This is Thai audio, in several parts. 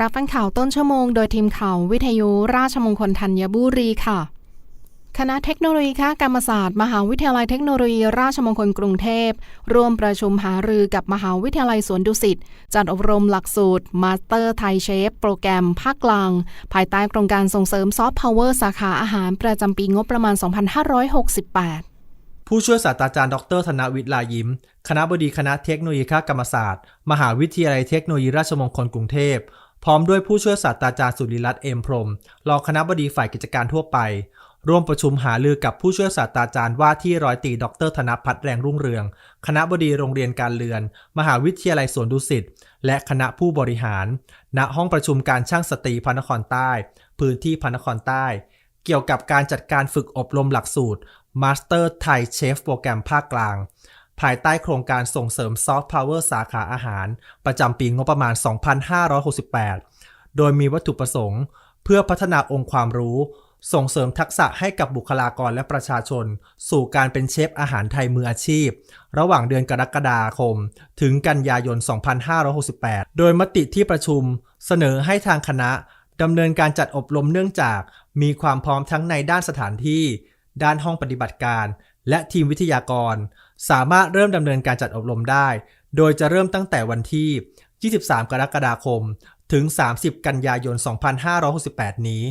รับฟังข่าวต้นชั่วโมงโดยทีมข่าววิทยุราชมงคลธัญบุรีค่ะ คณะเทคโนโลยีคกรรมศาสตร์ มหาวิทยาลัยเทคโนโลยีราชมงคลกรุงเทพ ร่วมประชุมหารือกับมหาวิทยาลัยสวนดุสิต จัดอบรมหลักสูตรมาสเตอร์ไทยเชฟโปรแกรมภาคกลาง ภายใต้โครงการส่งเสริมซอฟต์พาวเวอร์สาขาอาหารประจำปีงบประมาณ 2568ผู้ช่วยศาสตราจารย์ดรธนวิทย์ลายิ้ม คณะบดีคณะเทคโนโลยีคกรรมศาสตร์ มหาวิทยาลัยเทคโนโลยีราชมงคลกรุงเทพ พร้อมด้วยผู้ช่วยศาสตราจารย์สุริรัตน์เอมพรมรองคณะบดีฝ่ายกิจการทั่วไป ร่วมประชุมหารือกับผู้ช่วยศาสตราจารย์ว่าที่ร้อยตีดรธนพัฒน์แรงรุ่งเรือง คณะบดีโรงเรียนการเรือน มหาวิทยาลัยสวนดุสิตและคณะผู้บริหาร ณห้องประชุมการช่างสตรีพระนครใต้ พื้นที่พระนครใต้ เกี่ยวกับการจัดการฝึกอบรมหลักสูตร Master Thai Chef โปรแกรมภาคกลาง ภายใต้โครงการส่งเสริมซอฟต์พาวเวอร์สาขาอาหาร ประจำปีงบประมาณ 2568 โดยมีวัตถุประสงค์ เพื่อพัฒนาองค์ความรู้ ส่งเสริมทักษะให้กับบุคลากรและประชาชน สู่การเป็นเชฟอาหารไทยมืออาชีพ ระหว่างเดือนกรกฎาคม ถึงกันยายน 2568 โดยมติที่ประชุม เสนอให้ทางคณะดำเนินการจัดอบรมเนื่องจาก มีความพร้อมทั้งในด้านสถานที่ ด้านห้องปฏิบัติการ และทีมวิทยากร สามารถเริ่มดำเนินการจัดอบรมได้ โดยจะเริ่มตั้งแต่วันที่ 23 กรกฎาคม ถึง 30 กันยายน 2568 นี้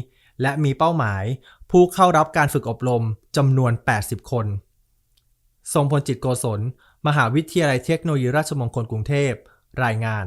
และมีเป้าหมายผู้เข้ารับการฝึกอบรมจำนวน 80 คน ทรงพลจิตโกศล มหาวิทยาลัยเทคโนโลยีราชมงคลกรุงเทพ รายงาน